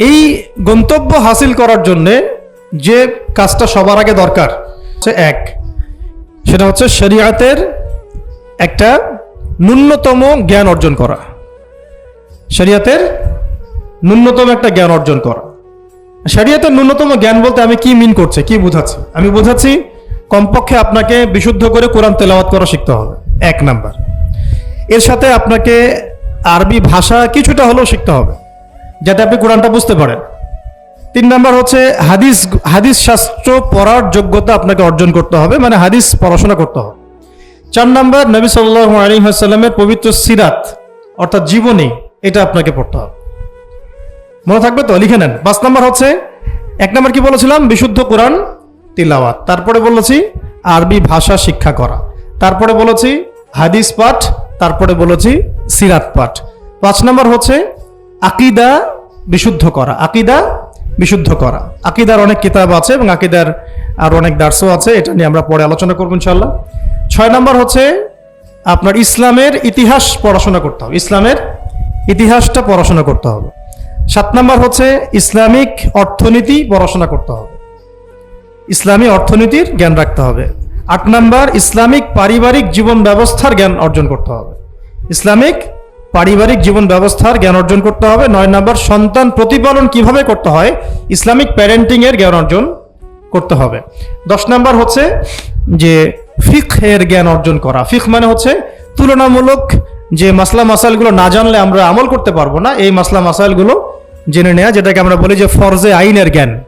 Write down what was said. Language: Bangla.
এই গন্তব্য হাসিল করার জন্যে যে কাজটা সবার আগে দরকার হচ্ছে এক। সেটা হচ্ছে শরিয়াতের একটা ন্যূনতম জ্ঞান অর্জন করা। শরিয়াতের ন্যূনতম একটা জ্ঞান অর্জন করা। শরিয়াতের ন্যূনতম জ্ঞান বলতে আমি কি মিন করছে, কি বোঝাচ্ছি? আমি বোঝাচ্ছি, কমপক্ষে আপনাকে বিশুদ্ধ করে কোরআন তেলাওয়াত করা শিখতে হবে। এক নাম্বার। এর সাথে আপনাকে আরবি ভাষা কিছুটা হলেও শিখতে হবে। যাতে আপনি কোরআনটা বুঝতে পারেন। তিন নাম্বার হচ্ছে হাদিস হাদিস শাস্ত্র পড়ার যোগ্যতা আপনাকে অর্জন করতে হবে মানে হাদিস পড়াশোনা করতে হবে। চার নাম্বার, নবী সাল্লাহ আলী পবিত্র সিরাত, অর্থাৎ জীবনী, এটা আপনাকে পড়তে হবে। মনে থাকবে তো? লিখে নেন। পাঁচ নাম্বার হচ্ছে, এক নাম্বার কি বলেছিলাম? বিশুদ্ধ কোরআন, তিলাওয়াত। তারপরে বলেছি, আরবি ভাষা শিক্ষা করা। তারপরে বলেছি, হাদিস পাঠ, তারপরে বলেছি, সিরাত পাঠ। পাঁচ নাম্বার হচ্ছে, আকিদা বিশুদ্ধ করা। আকিদা বিশুদ্ধ করা। আকিদার অনেক কিতাব আছে এবং আকিদার আর অনেক দার্সও আছে, এটা নিয়ে আমরা পরে আলোচনা করব ইনশাল্লাহ ছয় নম্বর হচ্ছে আপনার ইসলামের ইতিহাস পড়াশোনা করতে হবে। ইসলামের ইতিহাসটা পড়াশোনা করতে হবে। সাত নম্বর হচ্ছে ইসলামিক অর্থনীতি পড়াশোনা করতে হবে। ইসলামী অর্থনীতির জ্ঞান রাখতে হবে। আট নাম্বার, ইসলামিক পারিবারিক জীবন ব্যবস্থার জ্ঞান অর্জন করতে হবে। ইসলামিক পারিবারিক জীবন ব্যবস্থার জ্ঞান অর্জন করতে হবে। নয় নম্বর, সন্তান প্রতিপালন কীভাবে করতে হয়? ইসলামিক প্যারেন্টিং এর জ্ঞান অর্জন করতে হবে। দশ নম্বর হচ্ছে যে ফিখ এর জ্ঞান অর্জন করা। ফিখ মানে হচ্ছে তুলনামূলক যে মাসলা মাসাইলগুলো না জানলে আমরা আমল করতে পারব না, এই মাসলা মাসাইলগুলো জেনে নেওয়া যেটাকে আমরা বলি যে ফরজে আইনের জ্ঞান।